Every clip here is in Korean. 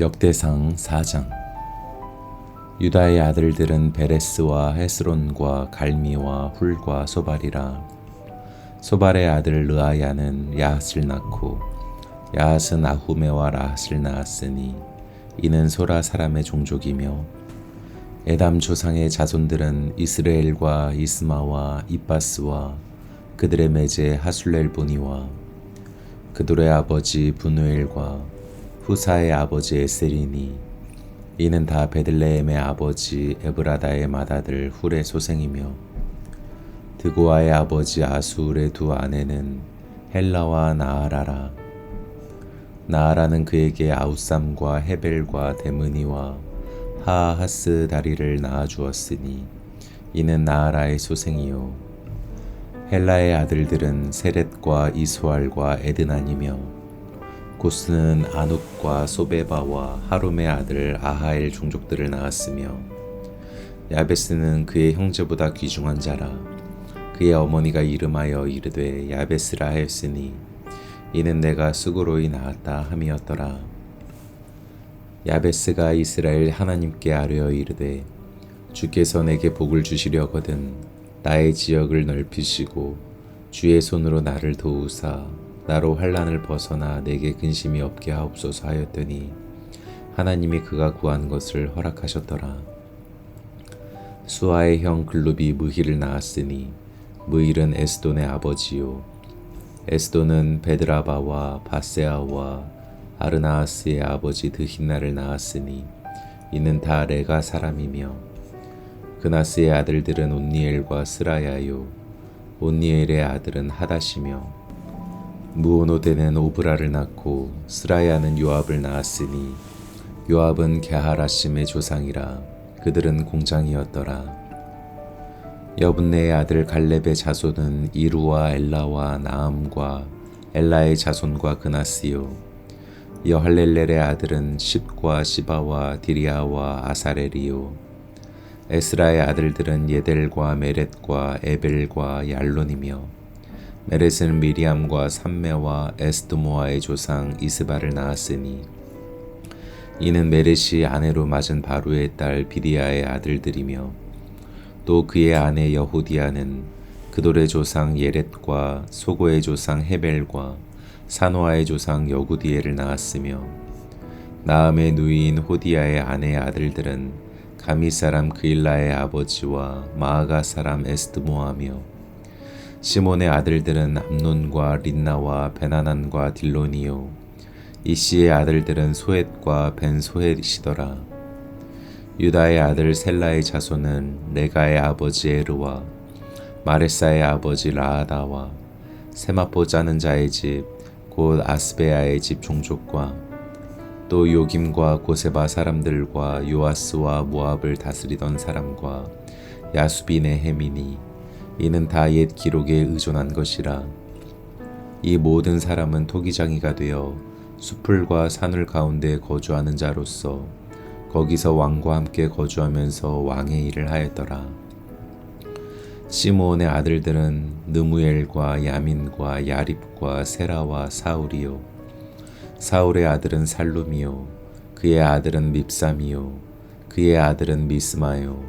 역대상 4장. 유다의 아들들은 베레스와 헤스론과 갈미와 훌과 소발이라. 소발의 아들 르아야는 야핫을 낳고 야핫은 아후메와 라핫을 낳았으니 이는 소라 사람의 종족이며 에담 조상의 자손들은 이스라엘과 이스마와 이바스와 그들의 매제 하술렐 보니와 그들의 아버지 분우엘과 후사의 아버지 에셀이니 이는 다 베들레헴의 아버지 에브라다의 맏아들 훌의 소생이며 드고아의 아버지 아수르의 두 아내는 헬라와 나아라라. 나아라는 그에게 아우삼과 헤벨과 데므니와 하하스 다리를 낳아 주었으니 이는 나아라의 소생이요. 헬라의 아들들은 세렛과 이스왈과 에드난이며 고스는 아눕과 소베바와 하룸의 아들 아하엘 종족들을 낳았으며 야베스는 그의 형제보다 귀중한 자라. 그의 어머니가 이름하여 이르되 야베스라 하였으니 이는 내가 수고로이 낳았다 함이었더라. 야베스가 이스라엘 하나님께 아뢰어 이르되 주께서 내게 복을 주시려거든 나의 지역을 넓히시고 주의 손으로 나를 도우사 나로 환란을 벗어나 내게 근심이 없게 하옵소서 하였더니 하나님이 그가 구한 것을 허락하셨더라. 수아의 형 글룹이 무힐을 낳았으니 무힐은 에스돈의 아버지요. 에스돈은 베드라바와 바세아와 아르나아스의 아버지 드힌나를 낳았으니 이는 다 레가 사람이며 그나스의 아들들은 온니엘과 스라야요 온니엘의 아들은 하다시며 무오노데는 오브라를 낳고 스라야는 요압을 낳았으니 요압은 게하라심의 조상이라 그들은 공장이었더라. 여분네의 아들 갈렙의 자손은 이루와 엘라와 나암과 엘라의 자손과 그나스요. 여할렐렐의 아들은 십과 시바와 디리아와 아사렐이요. 에스라의 아들들은 예델과 메렛과 에벨과 얄론이며 메렛은 미리암과 삼메와 에스드모아의 조상 이스바를 낳았으니 이는 메렛이 아내로 맞은 바루의 딸 비리아의 아들들이며 또 그의 아내 여호디아는 그돌의 조상 예렛과 소고의 조상 헤벨과 사노아의 조상 여구디엘을 낳았으며 나음의 누이인 호디아의 아내의 아들들은 가미 사람 그일라의 아버지와 마아가 사람 에스드모아며 시몬의 아들들은 암논과 린나와 베나난과 딜로니요. 이씨의 아들들은 소헷과 벤소헷이시더라. 유다의 아들 셀라의 자손은 레가의 아버지 에르와 마레사의 아버지 라아다와 세마포 짜는 자의 집 곧 아스베아의 집 종족과 또 요김과 고세바 사람들과 요아스와 모압을 다스리던 사람과 야수빈의 해민이 이는 다 옛 기록에 의존한 것이라. 이 모든 사람은 토기장이가 되어 수풀과 산을 가운데 거주하는 자로서 거기서 왕과 함께 거주하면서 왕의 일을 하였더라. 시므온의 아들들은 느무엘과 야민과 야립과 세라와 사울이요. 사울의 아들은 살룸이요. 그의 아들은 밉삼이요. 그의 아들은 미스마요.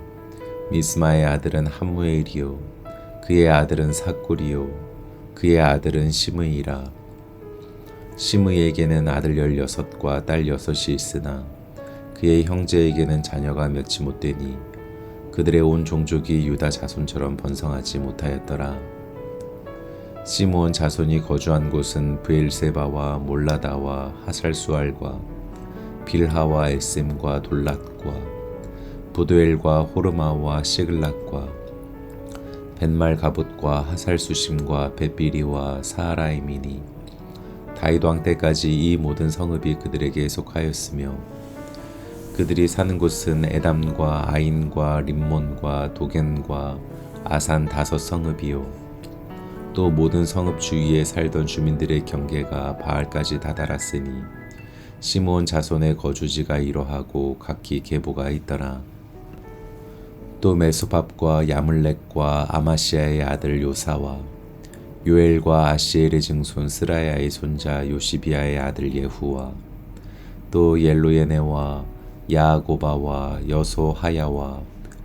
미스마의 아들은 하무엘이요. 그의 아들은 사꾸리요 그의 아들은 시므이라 시므이에게는 아들 열여섯과 딸 여섯이 있으나 그의 형제에게는 자녀가 몇이 못되니 그들의 온 종족이 유다 자손처럼 번성하지 못하였더라. 시므온 자손이 거주한 곳은 브엘세바와 몰라다와 하살수알과 빌하와 에셈과 돌랏과 부두엘과 호르마와 시글락과 벤말 가봇과 하살 수심과 베비리와 사하라임이니 다이도 왕 때까지 이 모든 성읍이 그들에게 속하였으며 그들이 사는 곳은 에담과 아인과 림몬과 도겐과 아산 다섯 성읍이요 또 모든 성읍 주위에 살던 주민들의 경계가 바알까지 다다랐으니 시므온 자손의 거주지가 이러하고 각기 계보가 있더라. 또 메소밥과 야물렉과 아마시아의 아들 요사와 요엘과 아시엘의 증손 스라야의 손자 요시비아의 아들 예후와 또 옐로예네와 야고바와 여소하야와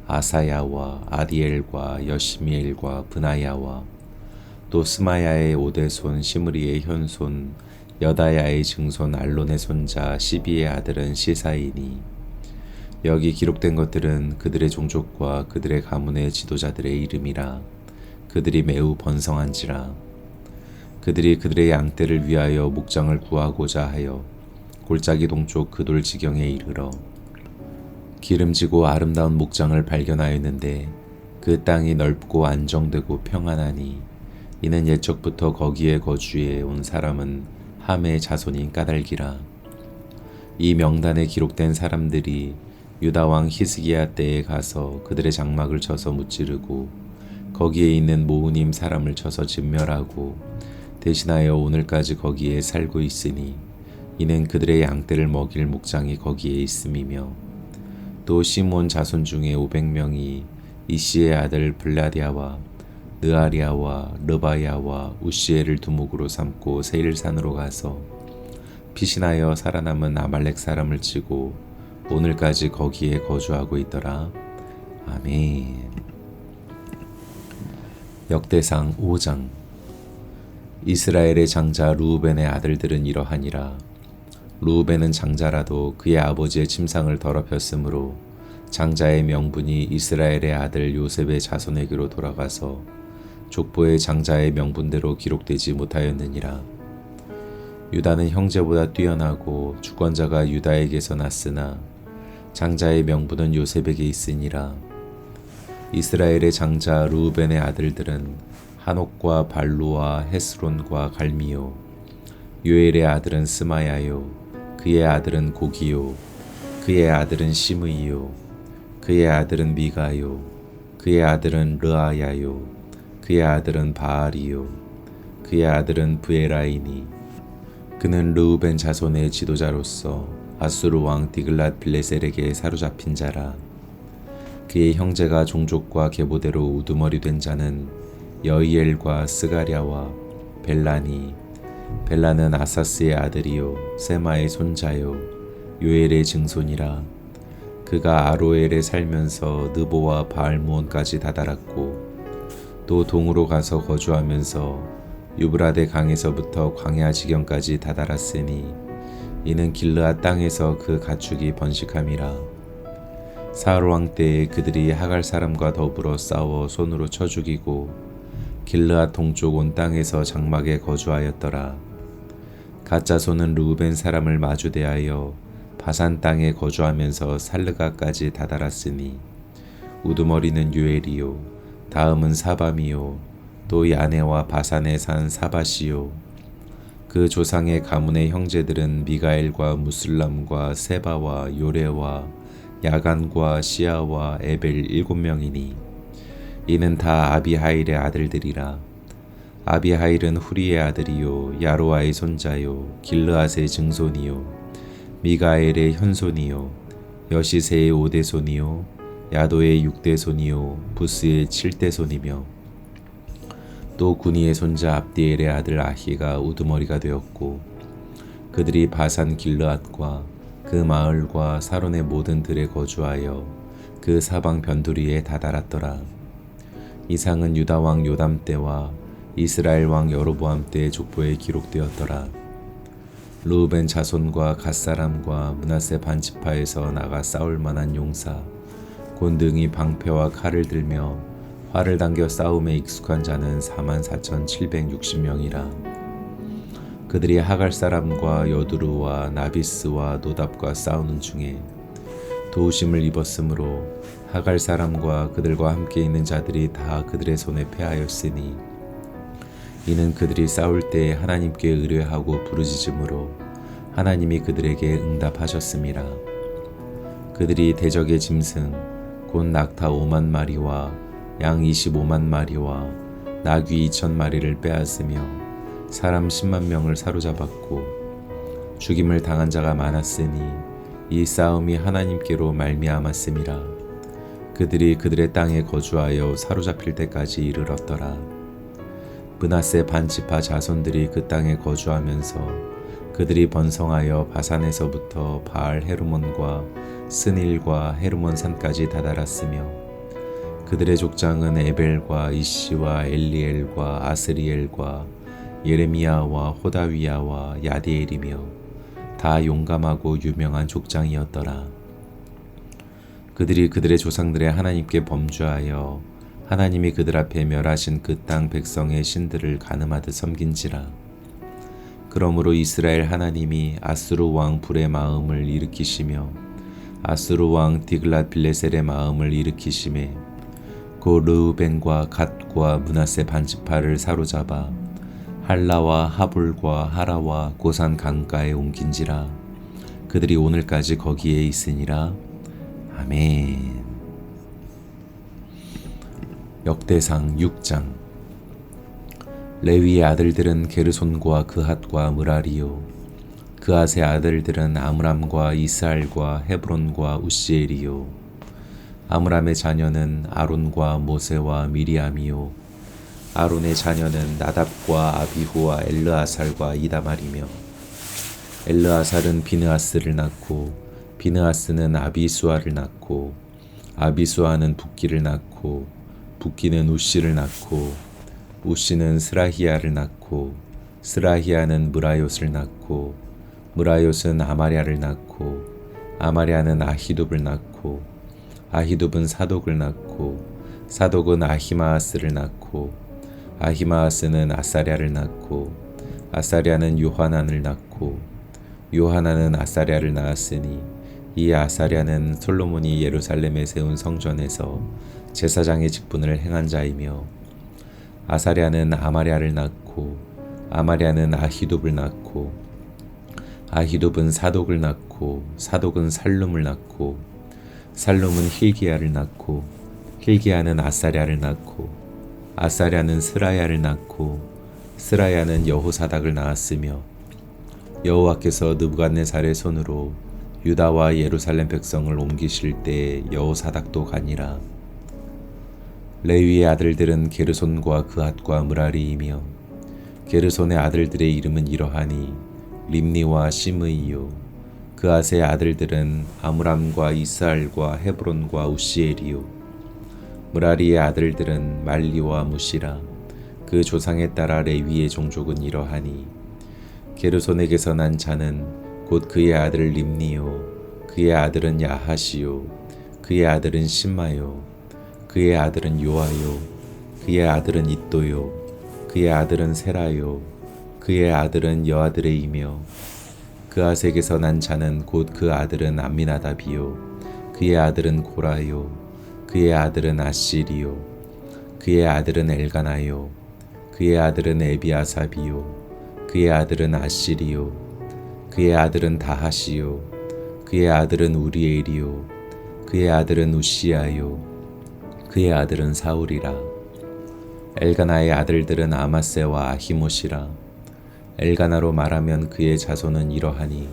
아사야와 아디엘과 여시미엘과 브나야와 또 스마야의 오대손 시므리의 현손 여다야의 증손 알론의 손자 시비의 아들은 시사이니 여기 기록된 것들은 그들의 종족과 그들의 가문의 지도자들의 이름이라. 그들이 매우 번성한지라. 그들이 그들의 양떼를 위하여 목장을 구하고자 하여 골짜기 동쪽 그돌 지경에 이르러 기름지고 아름다운 목장을 발견하였는데 그 땅이 넓고 안정되고 평안하니 이는 옛적부터 거기에 거주해 온 사람은 함의 자손인 까닭이라. 이 명단에 기록된 사람들이 유다 왕 히스기야 때에 가서 그들의 장막을 쳐서 무찌르고 거기에 있는 모우님 사람을 쳐서 진멸하고 대신하여 오늘까지 거기에 살고 있으니 이는 그들의 양떼를 먹일 목장이 거기에 있음이며 또 시몬 자손 중에 500명이 이시의 아들 블라디아와 느아리아와 르바야와 우시엘을 두목으로 삼고 세일산으로 가서 피신하여 살아남은 아말렉 사람을 치고 오늘까지 거기에 거주하고 있더라. 아멘. 역대상 5장 이스라엘의 장자 루우벤의 아들들은 이러하니라. 루우벤은 장자라도 그의 아버지의 침상을 더럽혔으므로 장자의 명분이 이스라엘의 아들 요셉의 자손에게로 돌아가서 족보의 장자의 명분대로 기록되지 못하였느니라. 유다는 형제보다 뛰어나고 주권자가 유다에게서 났으나 장자의 명분은 요셉에게 있으니라. 이스라엘의 장자 루벤의 아들들은 한옥과 발루와 헤스론과 갈미요. 요엘의 아들은 스마야요. 그의 아들은 고기요. 그의 아들은 시므이요. 그의 아들은 미가요. 그의 아들은 르아야요. 그의 아들은 바알이요. 그의 아들은 부에라이니. 그는 르우벤 자손의 지도자로서 아수르 왕 디글랏 빌레셀에게 사로잡힌 자라. 그의 형제가 종족과 계보대로 우두머리 된 자는 여이엘과 스가랴와 벨라니. 벨라는 아사스의 아들이요 세마의 손자요 요엘의 증손이라. 그가 아로엘에 살면서 느보와 바알무온까지 다다랐고 또 동으로 가서 거주하면서 유브라데 강에서부터 광야 지경까지 다다랐으니 이는 길르앗 땅에서 그 가축이 번식함이라. 사울 왕 때에 그들이 하갈 사람과 더불어 싸워 손으로 쳐 죽이고 길르앗 동쪽 온 땅에서 장막에 거주하였더라. 가짜손은 루벤 사람을 마주대하여 바산 땅에 거주하면서 살르가까지 다다랐으니 우두머리는 유엘이요 다음은 사밤이요 또 야네와 바산에 산 사바시요 그 조상의 가문의 형제들은 미가엘과 무슬람과 세바와 요레와 야간과 시아와 에벨 일곱 명이니 이는 다 아비하일의 아들들이라. 아비하일은 후리의 아들이요 야로아의 손자요 길르앗의 증손이요 미가엘의 현손이요 여시세의 오대손이요 야도의 육대손이요 부스의 칠대손이며 또 구니의 손자 압디엘의 아들 아히가 우두머리가 되었고 그들이 바산 길르앗과 그 마을과 사론의 모든 들에 거주하여 그 사방 변두리에 다다랐더라. 이상은 유다 왕 요담 때와 이스라엘 왕 여로보암 때의 족보에 기록되었더라. 루벤 자손과 갓 사람과 문하세 반지파에서 나가 싸울 만한 용사 곤등이 방패와 칼을 들며 활을 당겨 싸움에 익숙한 자는 44,760명이라. 그들이 하갈 사람과 여두루와 나비스와 노답과 싸우는 중에 도우심을 입었으므로 하갈 사람과 그들과 함께 있는 자들이 다 그들의 손에 패하였으니 이는 그들이 싸울 때 하나님께 의뢰하고 부르짖음으로 하나님이 그들에게 응답하셨습니다. 그들이 대적의 짐승 곧 낙타 5만 마리와 양 25만 마리와 나귀 2천 마리를 빼앗으며 사람 10만 명을 사로잡았고 죽임을 당한 자가 많았으니 이 싸움이 하나님께로 말미암았음이라 그들이 그들의 땅에 거주하여 사로잡힐 때까지 이르렀더라. 브나세 반지파 자손들이 그 땅에 거주하면서 그들이 번성하여 바산에서부터 바알 헤르몬과 스닐과 헤르몬 산까지 다다랐으며 그들의 족장은 에벨과 이시와 엘리엘과 아스리엘과 예레미야와 호다위야와 야디엘이며 다 용감하고 유명한 족장이었더라. 그들이 그들의 조상들의 하나님께 범죄하여 하나님이 그들 앞에 멸하신 그 땅 백성의 신들을 가늠하듯 섬긴지라. 그러므로 이스라엘 하나님이 아수르 왕 불의 마음을 일으키시며 아수르 왕 디글랏 빌레셀의 마음을 일으키심에 고 르우벤과 갓과 문하세 반지파를 사로잡아 할라와 하불과 하라와 고산 강가에 옮긴지라. 그들이 오늘까지 거기에 있으니라. 아멘. 역대상 6장. 레위의 아들들은 게르손과 그핫과 무라리요. 그핫의 아들들은 아므람과 이스알과 헤브론과 우시엘이요 아므람의 자녀는 아론과 모세와 미리암이요. 아론의 자녀는 나답과 아비후와 엘르아살과 이다말이며 엘르아살은 비느아스를 낳고 비느아스는 아비수아를 낳고 아비수아는 붓기를 낳고 붓기는 우시를 낳고 우시는 스라히야를 낳고 스라히야는 무라요스를 낳고 무라요스는 아마랴를 낳고 아마랴는 아히둡을 낳고 아히둡은 사독을 낳고 사독은 아히마아스를 낳고 아히마아스는 아사랴를 낳고 아사랴는 요하난을 낳고 요하난은 아사랴를 낳았으니 이 아사랴는 솔로몬이 예루살렘에 세운 성전에서 제사장의 직분을 행한 자이며 아사랴는 아마랴를 낳고 아마랴는 아히둡을 낳고 아히둡은 사독을 낳고 사독은 살룸을 낳고 살룸은 힐기야를 낳고 힐기야는 아사랴를 낳고 아사랴는 스라야를 낳고 스라야는 여호사닥을 낳았으며 여호와께서 느부갓네살의 손으로 유다와 예루살렘 백성을 옮기실 때 여호사닥도 가니라. 레위의 아들들은 게르손과 그핫과 무라리이며 게르손의 아들들의 이름은 이러하니 림니와 시므이요 그핫의 아들들은 아므람과 이스알과 헤브론과 우시엘이요. 무라리의 아들들은 말리와 무시라. 그 조상에 따라 레위의 종족은 이러하니 게르손에게서 난 자는 곧 그의 아들 림니요 그의 아들은 야하시요 그의 아들은 심마요 그의 아들은 요아요 그의 아들은 이또요 그의 아들은 세라요 그의 아들은 여아들의이며 그아색에서 난 자는 곧 그 아들은 암미나답이요. 그의 아들은 고라요. 그의 아들은 아시리요. 그의 아들은 엘가나요. 그의 아들은 에비아삽이요. 그의 아들은 아시리요. 그의 아들은 다하시요. 그의 아들은 우리엘이요. 그의 아들은 우시아요. 그의 아들은 사울이라. 엘가나의 아들들은 아마세와 아히모시라 엘가나로 말하면 그의 자손은 이러하니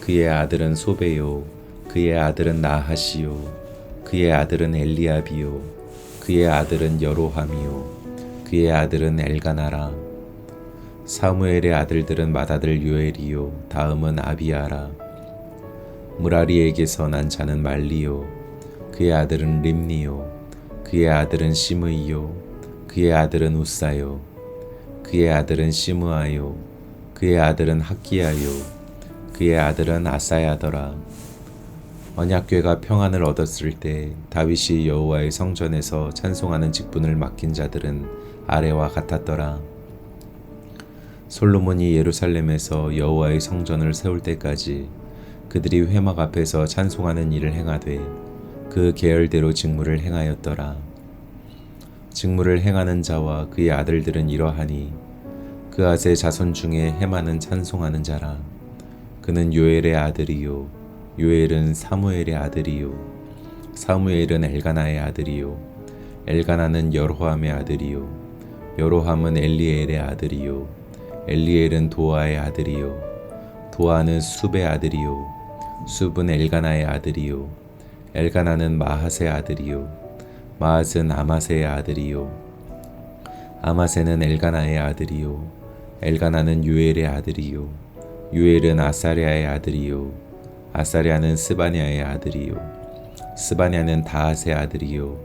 그의 아들은 소베요 그의 아들은 나하시요 그의 아들은 엘리압이요 그의 아들은 여로함이요 그의 아들은 엘가나라. 사무엘의 아들들은 맏아들 요엘이요 다음은 아비아라. 무라리에게서 난 자는 말리요 그의 아들은 림니요 그의 아들은 시므이요 그의 아들은 우사요 그의 아들은 시므아요 그의 아들은 학기야요. 그의 아들은 아사야더라. 언약궤가 평안을 얻었을 때 다윗이 여호와의 성전에서 찬송하는 직분을 맡긴 자들은 아래와 같았더라. 솔로몬이 예루살렘에서 여호와의 성전을 세울 때까지 그들이 회막 앞에서 찬송하는 일을 행하되 그 계열대로 직무를 행하였더라. 직무를 행하는 자와 그의 아들들은 이러하니 그 아세 자손 중에 해마는 찬송하는 자라. 그는 요엘의 아들이요. 요엘은 사무엘의 아들이요. 사무엘은 엘가나의 아들이요. 엘가나는 여로함의 아들이요. 여로함은 엘리엘의 아들이요. 엘리엘은 도아의 아들이요. 도아는 숲의 아들이요. 숲은 엘가나의 아들이요. 엘가나는 마하세 아들이요 마하스는 아마세의 아들이요 아마세는 엘가나의 아들이요 엘가나는 유엘의 아들이요. 유엘은 아사랴의 아들이요. 아사랴는 스바냐의 아들이요. 스바냐는 다핫의 아들이요.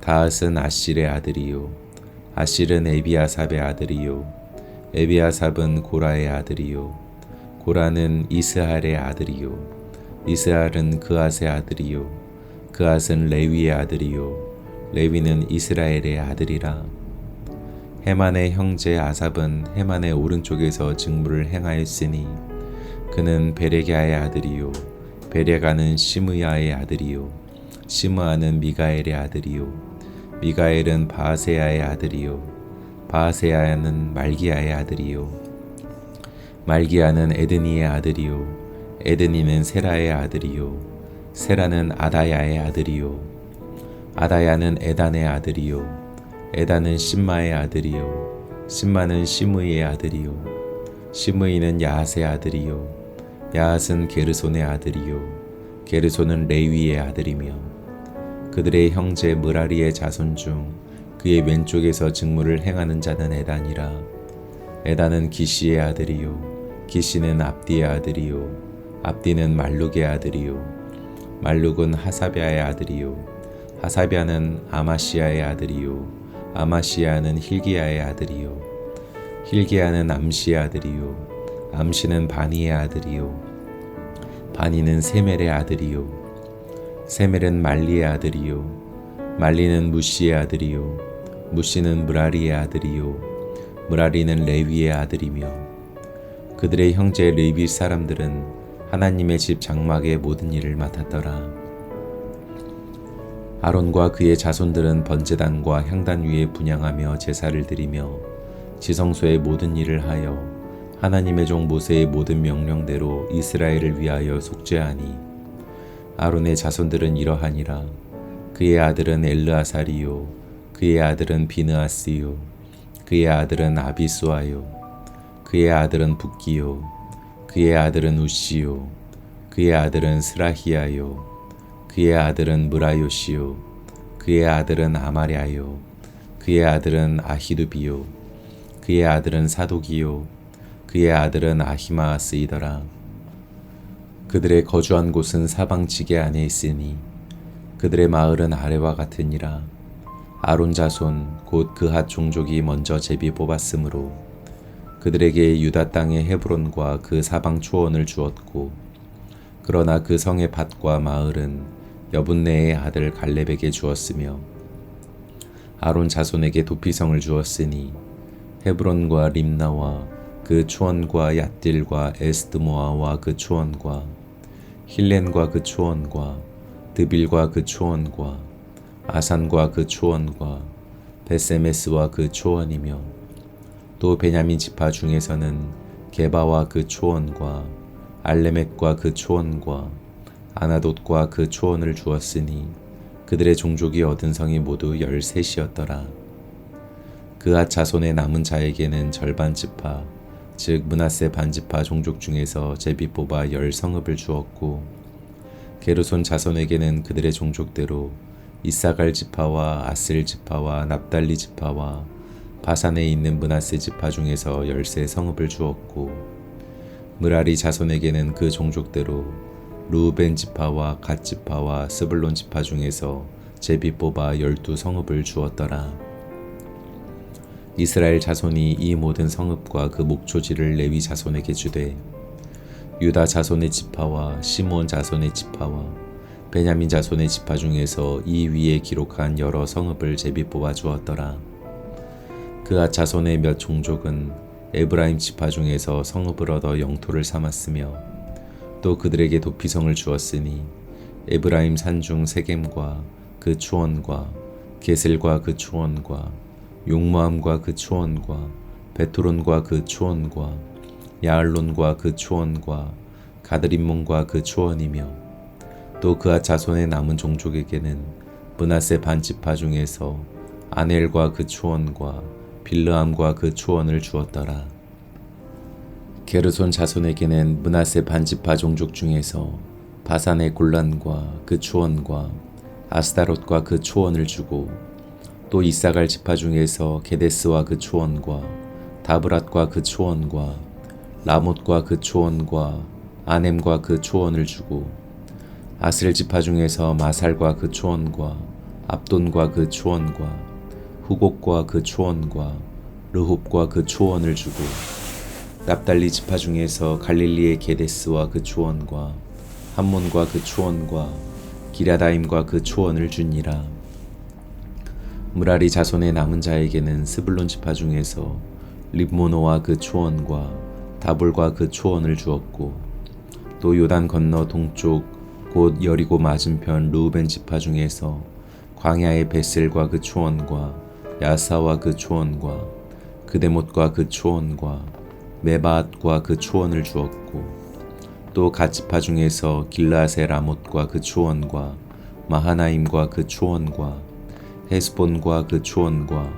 다핫은 아실의 아들이요. 아실은 에비아삽의 아들이요. 에비아삽은 고라의 아들이요. 고라는 이스할의 아들이요. 이스할은 그앗의 아들이요. 그앗은 레위의 아들이요. 레위는 이스라엘의 아들이라 헤만의 형제 아삽은 헤만의 오른쪽에서 직무를 행하였으니 그는 베레갸의 아들이요 베레가는 시므야의 아들이요 시므아는 미가엘의 아들이요 미가엘은 바세야의 아들이요 바세야는 말기야의 아들이요 말기야는 에드니의 아들이요 에드니는 세라의 아들이요 세라는 아다야의 아들이요 아다야는 에단의 아들이요 에단은 심마의 아들이요. 심마는 시므이의 아들이요. 시므이는 야핫의 아들이요. 야핫은 게르손의 아들이요. 게르손은 레위의 아들이며 그들의 형제 무라리의 자손 중 그의 왼쪽에서 직무를 행하는 자는 에단이라. 에단은 기시의 아들이요. 기시는 압디의 아들이요. 압디는 말룩의 아들이요. 말룩은 하사비아의 아들이요. 하사비아는 아마시아의 아들이요 아마시아는 힐기야의 아들이요. 힐기야는 암시의 아들이요. 암시는 바니의 아들이요. 바니는 세멜의 아들이요. 세멜은 말리의 아들이요. 말리는 무시의 아들이요. 무시는 무라리의 아들이요. 무라리는 레위의 아들이며 그들의 형제 레위 사람들은 하나님의 집 장막의 모든 일을 맡았더라. 아론과 그의 자손들은 번제단과 향단 위에 분양하며 제사를 드리며 지성소의 모든 일을 하여 하나님의 종 모세의 모든 명령대로 이스라엘을 위하여 속죄하니 아론의 자손들은 이러하니라. 그의 아들은 엘르아살이요 그의 아들은 비느아스요 그의 아들은 아비수아요 그의 아들은 붓기요 그의 아들은 우시요 그의 아들은 스라히야요 그의 아들은 무라요시요 그의 아들은 아마랴요 그의 아들은 아히두비요 그의 아들은 사독이요 그의 아들은 아히마스이더라. 그들의 거주한 곳은 사방 지게 안에 있으니 그들의 마을은 아래와 같으니라. 아론 자손 곧 그핫 종족이 먼저 제비 뽑았으므로 그들에게 유다 땅의 헤브론과 그 사방 초원을 주었고 그러나 그 성의 밭과 마을은 여분네의 아들 갈렙에게 주었으며 아론 자손에게 도피성을 주었으니 헤브론과 림나와 그 초원과 얏딜과 에스드모아와 그 초원과 힐렌과 그 초원과 드빌과 그 초원과 아산과 그 초원과 베세메스와 그 초원이며 또 베냐민 지파 중에서는 게바와 그 초원과 알레멧과 그 초원과 아나돗과 그 초원을 주었으니 그들의 종족이 얻은 성이 모두 열셋이었더라. 그앗 자손의 남은 자에게는 절반 지파, 즉 문하세 반지파 종족 중에서 제비 뽑아 열 성읍을 주었고 게르손 자손에게는 그들의 종족대로 이사갈 지파와 아슬 지파와 납달리 지파와 바산에 있는 문하세 지파 중에서 열세 성읍을 주었고 무라리 자손에게는 그 종족대로 루벤 지파와 갓 지파와 스불론 지파 중에서 제비 뽑아 열두 성읍을 주었더라. 이스라엘 자손이 이 모든 성읍과 그 목초지를 레위 자손에게 주되 유다 자손의 지파와 시므온 자손의 지파와 베냐민 자손의 지파 중에서 이 위에 기록한 여러 성읍을 제비 뽑아 주었더라. 그아 자손의 몇 종족은 에브라임 지파 중에서 성읍을 얻어 영토를 삼았으며 또 그들에게 도피성을 주었으니 에브라임 산중 세겜과 그 초원과 게셀과 그 초원과 용모함과 그 초원과 베토론과 그 초원과 야알론과 그 초원과 가드림몬과 그 초원이며 또 그아 자손의 남은 종족에게는 문하세 반지파 중에서 아넬과 그 초원과 빌르함과 그 초원을 주었더라. 게르손 자손에게는 문하세 반지파 종족 중에서 바산의 곤란과 그 초원과 아스타롯과 그 초원을 주고 또 이사갈 지파 중에서 게데스와 그 초원과 다브랏과 그 초원과 라못과 그 초원과 아넴과 그 초원을 주고 아스엘 지파 중에서 마살과 그 초원과 압돈과 그 초원과 후곡과 그 초원과 르홉과 그 초원을 주고 납달리 지파 중에서 갈릴리의 게데스와 그 초원과 함몬과 그 초원과 기라다임과 그 초원을 주니라. 무라리 자손의 남은 자에게는 스불론 지파 중에서 립모노와 그 초원과 다볼과 그 초원을 주었고 또 요단 건너 동쪽 곧 여리고 맞은편 루벤 지파 중에서 광야의 베셀과 그 초원과 야사와 그 초원과 그데못과 그 초원과 메바앗과 그 초원을 주었고 또 가지파 중에서 길라세 라못과 그 초원과 마하나임과 그 초원과 헤스본과 그 초원과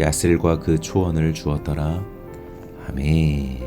야셀과 그 초원을 주었더라. 아멘.